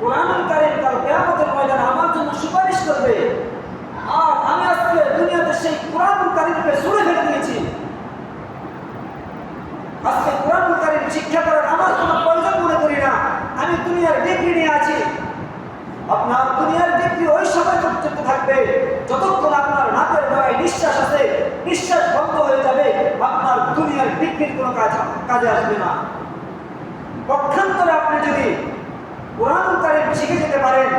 কোরআন কারিম কাল কেয়ামতের ময়দানে আমার জন্য সুপারিশ করবে। আর আমি আজকে দুনিয়াতে সেই কোরআন কারিমকে ছুড়ে ফেলে দিয়েছি। আজকে কোরআন কারিম শিক্ষা করার আমার কোনো প্রয়োজন মনে করি না। আমি দুনিয়ার ডিগ্রি নিয়ে আছি। আপনার দুনিয়ার ডিগ্রি ওই সময় পর্যন্ত থাকবে। যতক্ষণ আপনার নাকের ডগায় নিঃশ্বাস আছে, নিঃশ্বাস বন্ধ হয়ে যাবে, আপনার দুনিয়ার ডিগ্রির কোনো কাজ কাজে আসবে না পক্ষান্তরে আপনি যদি কোরআন কারিম শিখে যেতে পারেন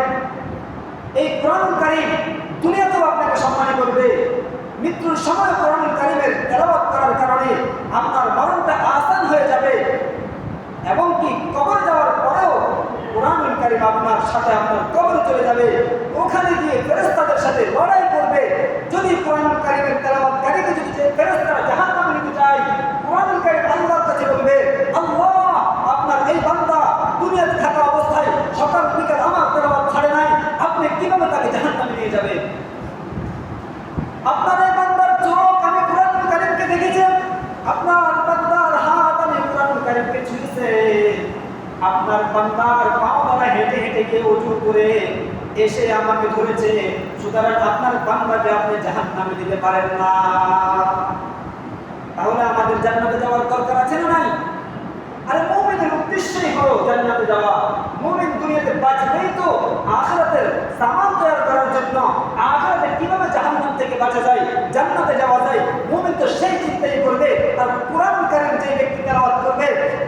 এই কোরআন কারিম দুনিয়াতেও আপনাকে সম্মান করবে। মৃত্যুর সময় কোরআন কারিমের তেলাওয়াত করার কারণে আপনার মরণটা আসান হয়ে যাবে। এবং কি কবর যাওয়ার পরেও কোরআন কারিম আপনার সাথে আপনার কবরে চলে যাবে। ওখানে গিয়ে ফেরেস্তাদের সাথে লড়াই করবে। যদি কোরআন কারিমের তেলাওয়াত কারিকে যদি ফেরেস্তারা জাহান নামে নিতে চায় কোরআন কারিম আল্লাহর কাছে বলবে আল্লাহ আপনার এই বান্দা দুনিয়াতে থাকা অবস্থায় সকাল বিকাল আমার তেলাওয়াত ছাড়ে নাই আপনি কীভাবে তাকে জাহান নামে নিয়ে যাবে আপনার এই বান্দার চোখ আমি কোরআন কারিমকে দেখেছি আপনার বান্দার হাত আমি কোরআন কারিমকে ছুঁয়েছে আপনার বান্দার পাও দ্বারা হেঁটে উঁচু করে এসে আমাকে ধরেছে। সুতরাং আপনার বান্দাকে আপনি জাহান নামে দিতে পারেন না। তাহলে আমাদের জান্নাতে যাওয়ার দরকার আছে না নাই? আরে মুমিনের উদ্দেশ্যই হলো জান্নাতে যাওয়া। মুমিন দুনিয়াতে বাঁচবেই তো, আখিরাতের সামান তৈরি করার জন্য। আখিরাতে কীভাবে জাহান্নাম থেকে বাঁচা যায়, জান্নাতে যাওয়া যায়? মুমিন তো সেই চিন্তাই করবে। আর কোরআন কারীম যে ব্যক্তি করবে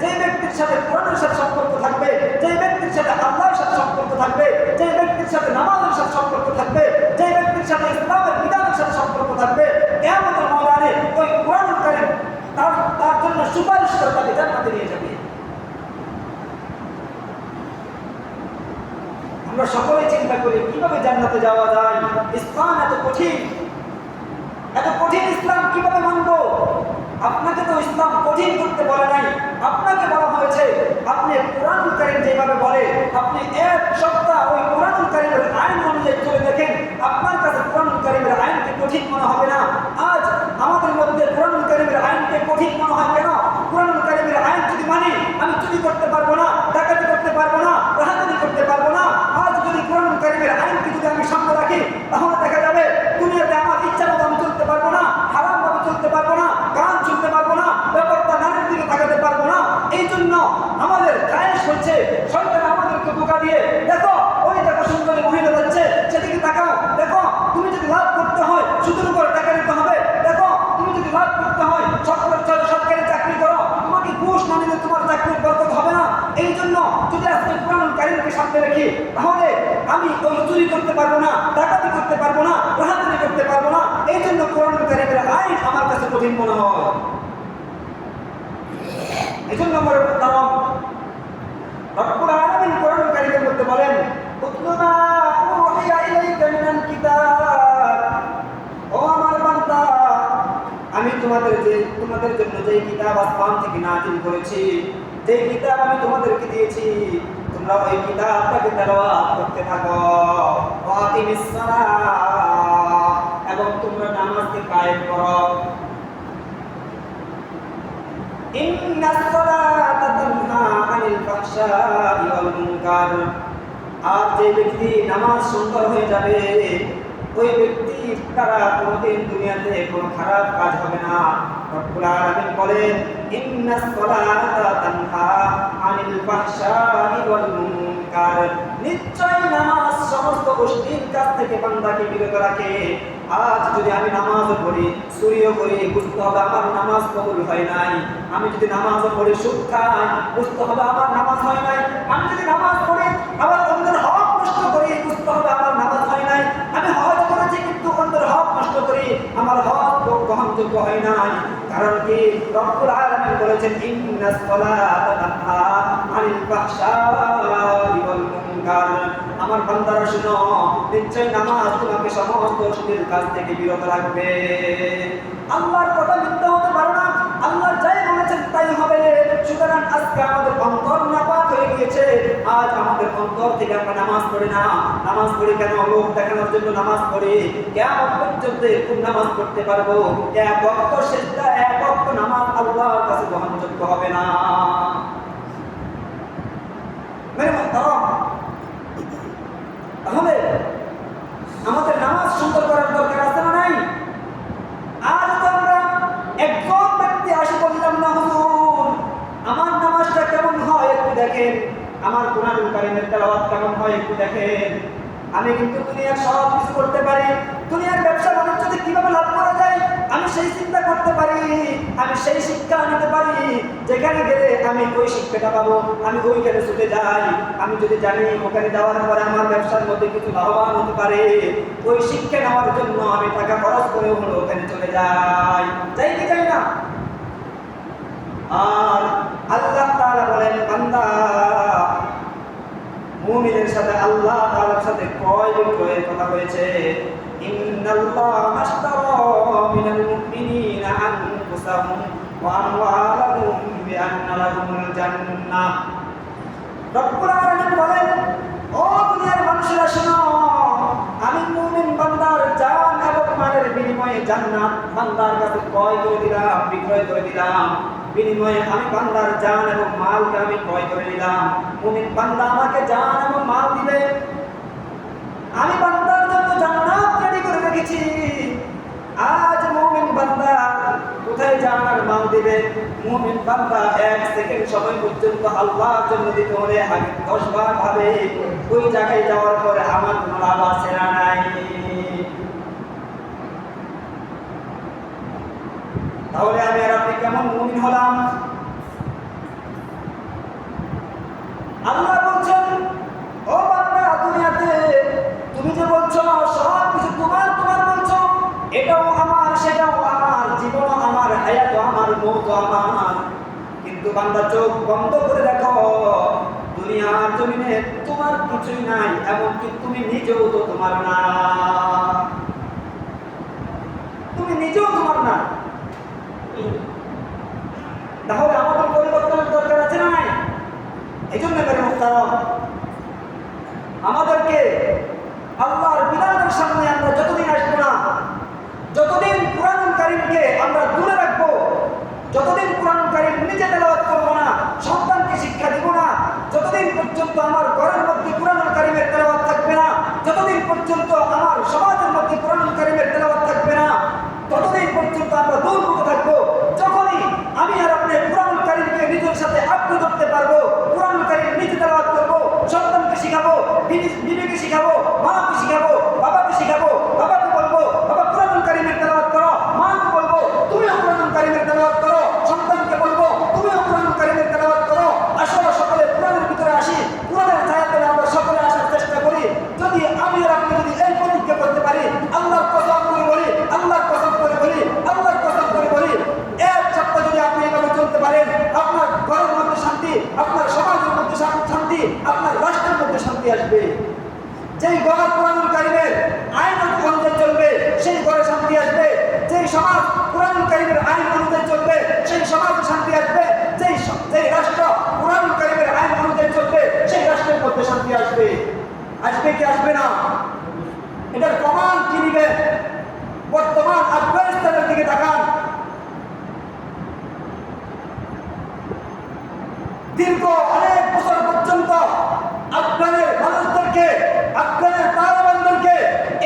যে ব্যক্তির সাথে কোরআনের সাথে সম্পর্ক থাকবে যে ব্যক্তির সাথে আল্লাহর সাথে সম্পর্ক থাকবে যে ব্যক্তির সাথে নামাজের সাথে সম্পর্ক থাকবে যে ব্যক্তির সাথে ইসলামের বিধানের সাথে সম্পর্ক থাকবে, কেমন মৌলানে ওই কোরআন কারীম তার তার জন্য সুপারিশ করে তাকে জান্নাতে নিয়ে যাবে। আমরা সকলে চিন্তা করি, কীভাবে জান্নাতে যাওয়া যায়? ইসলাম এত কঠিন। এত কঠিন ইসলাম কীভাবে মানব? আপনাকে তো ইসলাম কঠিন করতে বলে নাই। আপনাকে বলা হয়েছে, আপনি কোরআন কারিম যেভাবে বলে, আপনি এক সপ্তাহ ওই কোরআন কারিমের আইন অনুযায়ী চলে দেখেন, আপনার কাছে কোরআন কারিমের আইনকে কঠিন মনে হবে না? আজ আমাদের মধ্যে কোরআন কারিমের আইনকে কঠিন মনে হয় কেন? কোরআন কারিমের আইন যদি মানি, আমি চুরি করতে পারব না, ডাকাতি করতে পারব না, রাহাজানি করতে পারব না। আজ যদি কোরআন কারিমের আইনকে যদি আমি সামনে রাখি, তাহলে দেখা যাবে দুনিয়াতে আমার ইচ্ছা মতো আমি চলতে পারব না হারাম ভাবে চলতে পারব না গান শুনতে পারব না ব্যাপারটা নারীর দিকে তাকাতে পারব না এই জন্য আমাদের কায়েস হচ্ছে সরকার আমাদেরকে বোকা দিয়ে, দেখো, ওই দেখো সুন্দরী মহিলা যাচ্ছে, সেদিকে তাকাও, দেখো, তুমি যদি লাভ করতে হয়, সুদের উপর টাকা দিতে হবে, দেখো, তুমি যদি লাভ করতে হয়, সরকার সরকারি চাকরি করো, তোমাকে ঘুষ না নিলে তোমার চাকরির বরকত হবে না। এই জন্য যদি আজকে কোরআন সামনে রেখি, তাহলে আমি ওই চুরি করতে পারব না, ডাকাতি করতে পারব না রাহাতানি করতে পারব না। এই জন্য কোরআন কারিমের আইন আমার কাছে কঠিন মনে হয়। এই জন্য আমার তারাম রব্বুল আলামিন কোরআন কারিমের মধ্যে বলেন উতলুমা উহিয়া ইলাইকা মিনাল কিতাব ও আমার বান্দা আমি তোমাদের যে তোমাদের জন্য যে কিতাব আসমান থেকে নাজিল করেছি, যে কিতাব আমি তোমাদেরকে দিয়েছি, তোমরা ওই কিতাবটাকে তেলাওয়াত করতে থাকো। এবং তোমরা নামাজকে কায়েম করো। ইন্নাস সালাতা তানহা আনিল ফাহশাই ওয়াল মুনকার। আর যে ব্যক্তি নামাজ সুন্দর হয়ে যাবে ওই ব্যক্তির দ্বারা কোনোদিন দুনিয়াতে কোনো খারাপ কাজ হবে না। রব্বুল আলামিন বলেন ইন্নাস সালাতা তানহা আনিল ফাহশাই ওয়াল মুনকার। নিশ্চয় নামাজ সমস্ত অশ্লীল কাজ থেকে বান্দাকে বিরত রাখে। আজ যদি আমি নামাজ পড়ি, চুরিও করি, বুঝতে হবে আমার নামাজ কবুল হয় নাই। আমি যদি নামাজ পড়ি, সুদ খাই, বুঝতে হবে আমার নামাজ হয় নাই। আমি যদি নামাজ পড়ি আবার অন্যের হক নষ্ট করি, বুঝতে হবে আমার নামাজ হয় নাই। আমি হজ করেছি কিন্তু অন্যের হক নষ্ট করি আমার হক গ্রহণযোগ্য হয় নাই। কারণ কি? রব্বুল বলেছেন আমার শুনো, নিশ্চয় নামাজ তোমাকে সমস্ত অশ্লীল কাজ থেকে বিরত রাখবে। আল্লাহর কথা মিথ্যা হতে পারে না। আল্লাহ যাই বলেছেন, তাই হবে। সুতরাং আজকে আমাদের অন্তর নাপাক হয়ে গিয়েছে। আজ আমাদের অন্তর থেকে আমরা নামাজ পড়ি না। নামাজ পড়ি কেন? লোক দেখানোর জন্য নামাজ পড়ি। কেমন পর্যন্ত এরকম নামাজ পড়তে পারব। এক অক্ত শেষটা এক অক্ত নামাজ আল্লাহর কাছে গ্রহণযোগ্য হবে না। মেরে মোহতারাম কারিমের তেলাওয়াত কেমন হয় একটু দেখেন আমি কিন্তু দুনিয়ার সব কিছু করতে পারি দুনিয়ার ব্যবসা বাণিজ্যতে কীভাবে লাভ করা যায় আমি সেই চিন্তা করতে পারি আমি সেই শিক্ষা নিতে পারি যেখানে গেলে আমি শিক্ষাটা পাবো, আমি ওইখানে ছুটে যাই। আমি যদি জানি ওখানে যাওয়ার পরে আমার ব্যবসার মধ্যে কিছু লাভবান হতে পারে, ওই শিক্ষা নেওয়ার জন্য আমি টাকা খরচ করে হলো ওখানে চলে যাই। যাই কি যাই না? আর আল্লাহ তাআলা বলেন, বান্দা, মুমিনের সাথে আল্লাহ তাআলার সাথে কয় বিক্রয়ের কথা হয়েছে? ইন্নাল্লাহ আশতারা মিনাল মুমিনিনা আনফুসাহুম। বলেন, ও দুনিয়ার মানুষেরা আমি মুমিন বান্দার জান এবং বিনিময়ে জান্নাত বান্দার কাছে ক্রয় করে দিলাম, বিক্রয় করে দিলাম। বিনিময়ে আমি বান্দার জান মালকে আমি ক্রয় করে নিলাম। মুমিন বান্দা আমাকে মাল দিবে। আমি বান্দার জন্য জান্নাত রেডি করে রেখেছি। আজ মুমিন বান্দা কোথায় আর মাল দিবে? মুমিন বান্দা এক সেকেন্ড সময় পর্যন্ত আল্লাহর জন্য দিতে হলে আগে দশ বার ভাবে, ওই জায়গায় যাওয়ার পরে আমার কোনো লাভ আছে না নাই? তাহলে আমি আর আপনি কেমন মুমিন হলাম? আল্লাহ বলছেন, ও বান্দা দুনিয়াতে, তুমি যে বলছো সব কিছু তোমার তোমার বলছো, এটাও আমার, সেটাও আমার, জীবনও আমার কিন্তু বান্দা চোখ বন্ধ করে দেখো, দুনিয়ার জমিনে তোমার কিছুই নাই, এমনকি তুমি নিজেও তো তোমার না। তুমি নিজেও তোমার না। তাহলে আমাদের পরিবর্তনের দরকার আছে না এই জন্য আমাদেরকে আল্লাহর বিধানের সামনে আমরা যতদিন আসব না যতদিন কোরআন কারিমকে আমরা দূরে রাখব যতদিন কোরআন কারিম নিজে তেলাওয়াত করব না সন্তানকে শিক্ষা দিব না যতদিন পর্যন্ত আমার ঘরের মধ্যে কোরআন কারিমের তেলাওয়াত থাকবে না যতদিন পর্যন্ত আমার সমাজের মধ্যে কোরআন কারিমের তেলাওয়াত থাকবে না পর্যন্ত আমরা দৌড় থাকব। যখনই আমি আর আপনি কোরআন কারিমকে নিজের সাথে আগ্রহ ধরতে পারব কোরআন কারিম নিজে তেলাওয়াত করব, সন্তানকে শিখাবো বিবিকে শিখাবো, মাকে শিখাবো বাবাকে শিখাবো বাবাকে বলব বাবা কোরআন কারিমের তেলাওয়াত করো মাকে বলব তুমিও কোরআন কারিমের তেলাওয়াত করো সন্তানকে বলব তুমিও কোরআন কারিমের তেলাওয়াত করো আসো সকলে কোরআনের ভিতরে আসি কোরআনের ছায়াতে আমরা সকলে আসার চেষ্টা করি যদি আমি আর আপনি যদি এই প্রতিজ্ঞা করতে পারি আল্লাহর কসম করে বলি আল্লাহর কসম করে বলি আল্লাহর কসম করে বলি এক সপ্তাহ যদি আপনি এভাবে চলতে পারেন আপনার ঘরের মধ্যে শান্তি আপনার সমাজের মধ্যে শান- শান্তি আপনার রাষ্ট্রের আসবে। যেই ঘর কোরআন কারিমের আইন অনুযায়ী চলবে, সেই ঘরে শান্তি আসবে। যেই সমাজ কোরআন কারিমের আইন অনুযায়ী চলবে, সেই সমাজে শান্তি আসবে। যেই যেই রাষ্ট্র কোরআন কারিমের আইন অনুযায়ী চলবে, সেই রাষ্ট্রের মধ্যে শান্তি আসবে। আসবে কি আসবে না? এটার প্রমাণ কি নিবে? বর্তমান আফগানিস্তানের দিকে তাকান। দীর্ঘ অনেক বছর পর্যন্ত আফগানের মানুষদেরকে আফগানের তালেবানদেরকে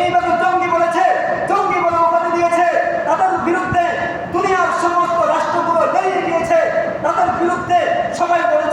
এইভাবে জঙ্গি বলেছে, জঙ্গি বলে উপাধি দিয়েছে, তাদের বিরুদ্ধে দুনিয়ার সমস্ত রাষ্ট্রগুলো বেরিয়ে গিয়েছে তাদের বিরুদ্ধে সবাই বলেছে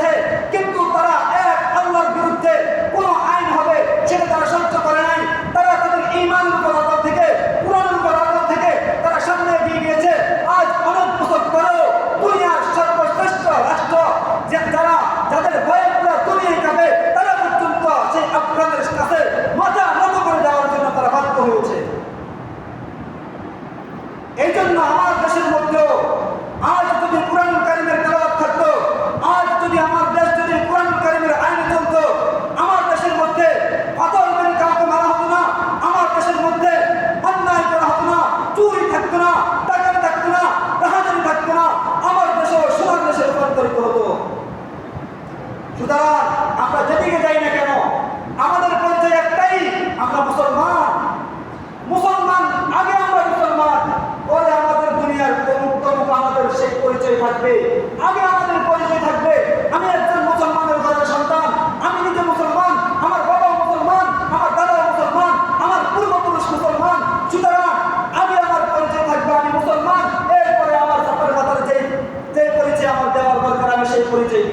পরিচয়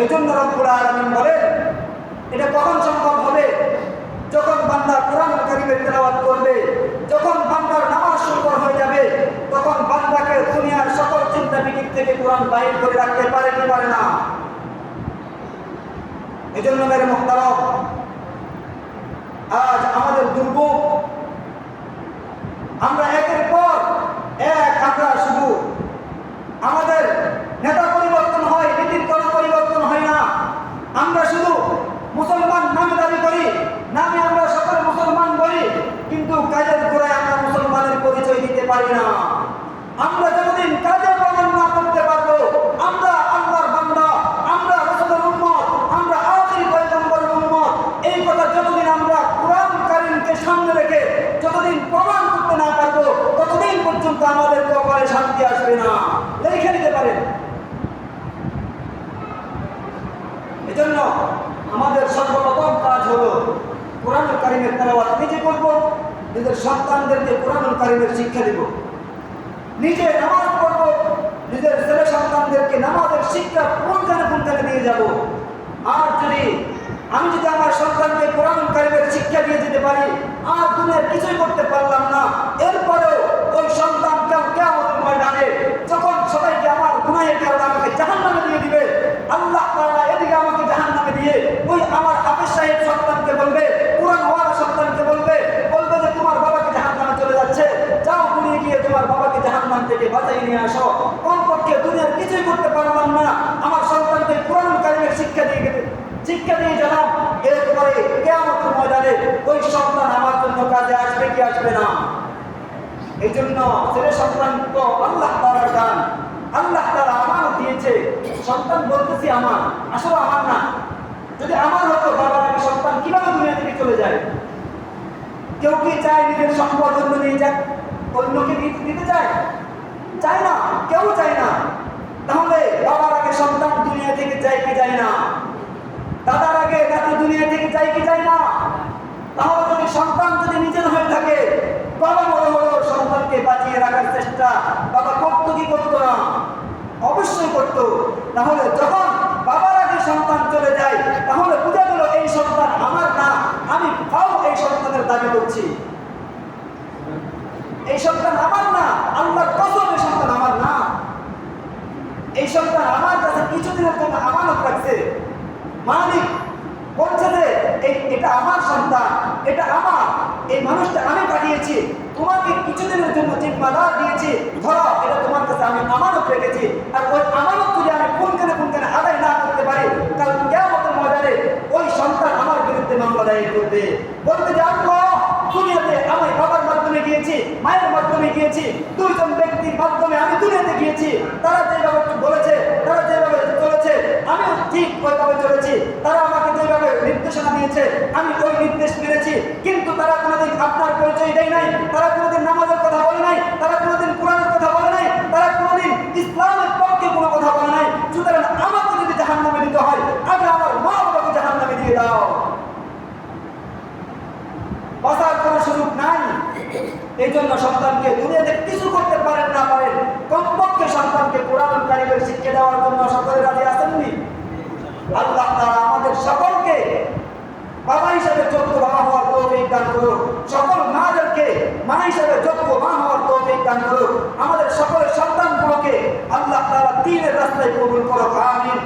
এই জন্য রব্বুল আলমিন বলেন, এটা কখন সম্ভব হবে? যখন কোরআন তেলাওয়াত করবে, যখন বান্দার নামাজ সুন্দর হয়ে যাবে, তখন বান্দাকে দুনিয়ার সকল চিন্তা বিকির থেকে কোরআন করে রাখতে পারে কি পারে না? এই জন্য মেরে আজ আমাদের দুর্ভোগ। আমরা একের পর এক আমরা শুধু। আমাদের নেতা পরিবর্তন হয় নীতির কোনো পরিবর্তন হয় না আমরা শুধু মুসলমান নামে দাবি করি নামে আমরা সকল মুসলমান বলি কিন্তু কাজের গোড়ায় আমরা মুসলমানের পরিচয় দিতে পারি না আমরা যতদিন কাজের প্রমাণ না করতে পারব আমরা আল্লাহর বান্দা আমরা রসুলের উম্মত আমরা আখির পয়গম্বরের উম্মত এই কথা যতদিন আমরা কোরআন কারিমকে সামনে রেখে যতদিন প্রমাণ করতে না পারব পর্যন্ত আমাদের কপালে শান্তি আসবে না। লিখে নিতে পারেন। এজন্য আমাদের সর্বপ্রথম কাজ হলো কোরআন কারিমের তেলাওয়াত নিজে করব, নিজের সন্তানদেরকে কোরআন কারিমের শিক্ষা দেব। নিজে নামাজ পড়ব, নিজের ছেলে সন্তানদেরকে নামাজের শিক্ষা কোনখানে কোনখানে দিয়ে যাব? আর যদি আমি যদি আমার সন্তানকে কোরআন কারিমের শিক্ষা দিয়ে দিতে পারি, আর দুনিয়ার কিছুই করতে পারলাম না সন্তান ময়দানে যখন সবাইকে আমার গুনাহের কারণে আমাকে জাহান নামে দিয়ে দিবে, আল্লাহ তাআলা এদিকে আমাকে জাহান নামে দিয়ে ওই আমার হাফেজ সাহেব সন্তানকে বলবে, কোরআন ওয়ালা সন্তানকে বলবে বলবে যে তোমার বাবাকে জাহান নামে চলে যাচ্ছে, যাও গুলিয়ে গিয়ে তোমার বাবাকে জাহান নাম থেকে বাঁচাই নিয়ে আসো। কমপক্ষে দুনিয়ার কিছুই করতে পারলাম না, আমার সন্তানকে কোরআন কারিমের শিক্ষা দিয়ে গেলে। শিক্ষা দিয়ে জানাম এরপরে কেমন ময়দানে ওই সন্তান আমার জন্য কাজে আসবে কি আসবে না? এই জন্য ছেলে সন্তান তো আল্লাহ তালার দান। আল্লাহ তালা আমারও দিয়েছে। সন্তান বলতেছি আমার, আসলে আমার না। যদি আমার হতো বাবা নাকি সন্তান কীভাবে দুনিয়া থেকে চলে যায়? কেউ কি চায় নিজের সম্পদ অন্য নিয়ে যাক? অন্যকে দিতে চায় না কেউ চায় না তাহলে বাবার আগে সন্তান দুনিয়া থেকে যায় কি যায় না দাদার আগে নাতি দুনিয়া থেকে যায় কি যায় না তাহলে যদি সন্তান যদি নিজের হয়ে থাকে বাবা বড় বড় বাঁচিয়ে রাখার চেষ্টা বাবা করতো কি করতো না? অবশ্যই করতো। তাহলে যখন বাবার আগে সন্তান চলে যায়, তাহলে বোঝা গেল এই সন্তান আমার না, আমি ফাও এই সন্তানের দাবি করছি। এই সন্তান আমার না, আল্লাহর কসম এই সন্তান আমার না। এই সন্তান আমার কাছে কিছুদিনের জন্য আমানত রাখছে। মালিক বলছে যে এটা আমার সন্তান, এটা আমার, এই মানুষটা আমি পাঠিয়েছি। তোমাকে কিছুদিনের জন্য জিম্মাদার দিয়েছি, ধরো এটা তোমার কাছে আমি আমানত রেখেছি, আর ওই আমানত যদি আমি কোনখানে কোনখানে আদায় না করতে পারি কাল কেমন মজারে ওই সন্তান আমার বিরুদ্ধে মামলা দায়ের করবে। বলতে যে দুনিয়াতে আমি বাবার মাধ্যমে গিয়েছি, মায়ের মাধ্যমে গিয়েছি, দুইজন ব্যক্তির মাধ্যমে আমি দুনিয়াতে গিয়েছি। তারা যেভাবে বলেছে, তারা আমিও ঠিক ওইভাবে চলেছি। তারা আমাকে যেভাবে নির্দেশনা দিয়েছে, আমি ওই নির্দেশ মেনেছি। কিন্তু তারা কোনোদিন আপনার পরিচয় দেয় নাই, তারা কোনোদিন নামাজের কথা বলে নাই, তারা কোনোদিন কোরআনের কথা বলে নাই, তারা কোনোদিন ইসলামের পক্ষে কোনো কথা বলে নাই। সুতরাং আমাকে যদি জাহান নামে দিতে হয়, আগে আমার মা বাবাকে জাহান নামে দিয়ে দাও। বাঁচার কোনো সুযোগ নাই। এই জন্য সন্তানকে দুনিয়াতে কিছু করতে পারেন না পারেন কমপক্ষে সন্তানকে কোরআন কারিমের শিক্ষা দেওয়ার জন্য সকলে রাজি আসেননি আল্লাহ তারা আমাদের সকলকে বাবা হিসাবে যোগ্য বাবা হওয়ার তৌফিক দান করুক। সকল মাদেরকে মা হিসাবে যোগ্য মা হওয়ার তৌফিক দান করুক। আমাদের সকলের সন্তানগুলোকে আল্লাহ তারা তিনের রাস্তায় কবুল করুক, আমিন।